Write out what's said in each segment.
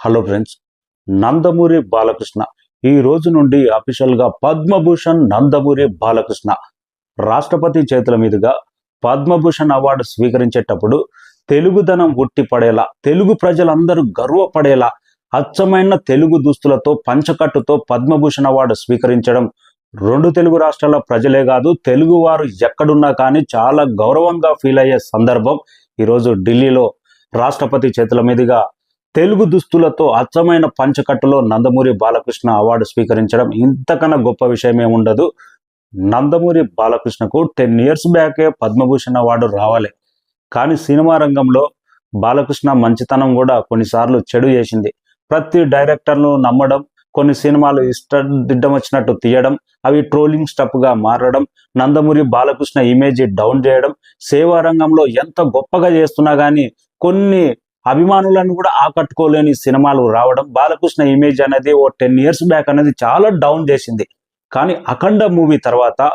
Hello friends Nandamuri Balakrishna ఈ రోజు నుండి అఫీషియల్గా పద్మభూషణ్ నందమూరి బాలకృష్ణ రాష్ట్రపతి చేతుల మీదుగా పద్మభూషణ్ అవార్డు స్వీకరించేటప్పుడు తెలుగుదనం ఉట్టిపడేలా తెలుగు ప్రజలందరూ గర్వపడేలా అచ్చమైన తెలుగు దుస్తులతో పంచకట్టుతో పద్మభూషణ్ అవార్డు స్వీకరించడం రెండు తెలుగు రాష్ట్రాల ప్రజలే కాదు తెలుగువారు ఎక్కడున్నా కానీ చాలా గౌరవంగా ఫీల్ అయ్యే సందర్భం ఈరోజు ఢిల్లీలో. రాష్ట్రపతి చేతుల మీదుగా తెలుగు దుస్తులతో అచ్చమైన పంచకట్టులో నందమూరి బాలకృష్ణ అవార్డు స్వీకరించడం ఇంతకన్నా గొప్ప విషయం ఉండదు. నందమూరి బాలకృష్ణకు టెన్ ఇయర్స్ బ్యాకే పద్మభూషణ్ అవార్డు రావాలి. కానీ సినిమా రంగంలో బాలకృష్ణ మంచితనం కూడా కొన్నిసార్లు చెడు చేసింది. ప్రతి డైరెక్టర్ను నమ్మడం కొన్ని సినిమాలు ఇష్ట దిడ్డం వచ్చినట్టు తీయడం అవి ట్రోలింగ్ స్టప్గా మారడం నందమూరి బాలకృష్ణ ఇమేజ్ డౌన్ చేయడం సేవా రంగంలో ఎంత గొప్పగా చేస్తున్నా కానీ కొన్ని అభిమానులను కూడా ఆకట్టుకోలేని సినిమాలు రావడం బాలకృష్ణ ఇమేజ్ అనేది ఓ టెన్ ఇయర్స్ బ్యాక్ అనేది చాలా డౌన్ చేసింది. కానీ అఖండ మూవీ తర్వాత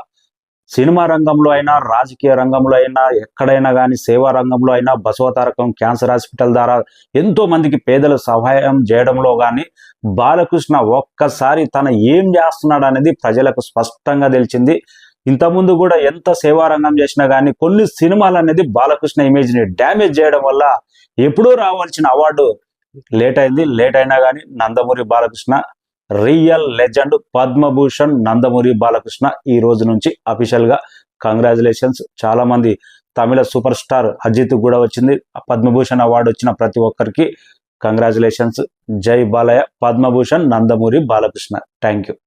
సినిమా రంగంలో అయినా రాజకీయ రంగంలో అయినా ఎక్కడైనా కానీ సేవా రంగంలో అయినా బసవతారకం క్యాన్సర్ హాస్పిటల్ ద్వారా ఎంతో మందికి పేదలు సహాయం చేయడంలో కానీ బాలకృష్ణ ఒక్కసారి తన ఏం చేస్తున్నాడు అనేది ప్రజలకు స్పష్టంగా తెలిసింది. ఇంతకుముందు కూడా ఎంత సేవారంగం చేసినా కానీ కొన్ని సినిమాలు అనేది బాలకృష్ణ ఇమేజ్ని డ్యామేజ్ చేయడం వల్ల ఎప్పుడూ రావాల్సిన అవార్డు లేట్ అయింది. లేట్ అయినా కానీ నందమూరి బాలకృష్ణ రియల్ లెజెండ్ పద్మభూషణ్ నందమూరి బాలకృష్ణ ఈ రోజు నుంచి అఫీషియల్గా కంగ్రాచులేషన్స్ చాలామంది తమిళ సూపర్ స్టార్ అజిత్ కూడా వచ్చింది. పద్మభూషణ్ అవార్డు వచ్చిన ప్రతి ఒక్కరికి కంగ్రాచులేషన్స్ జై బాలయ్య పద్మభూషణ్ నందమూరి బాలకృష్ణ. Thank you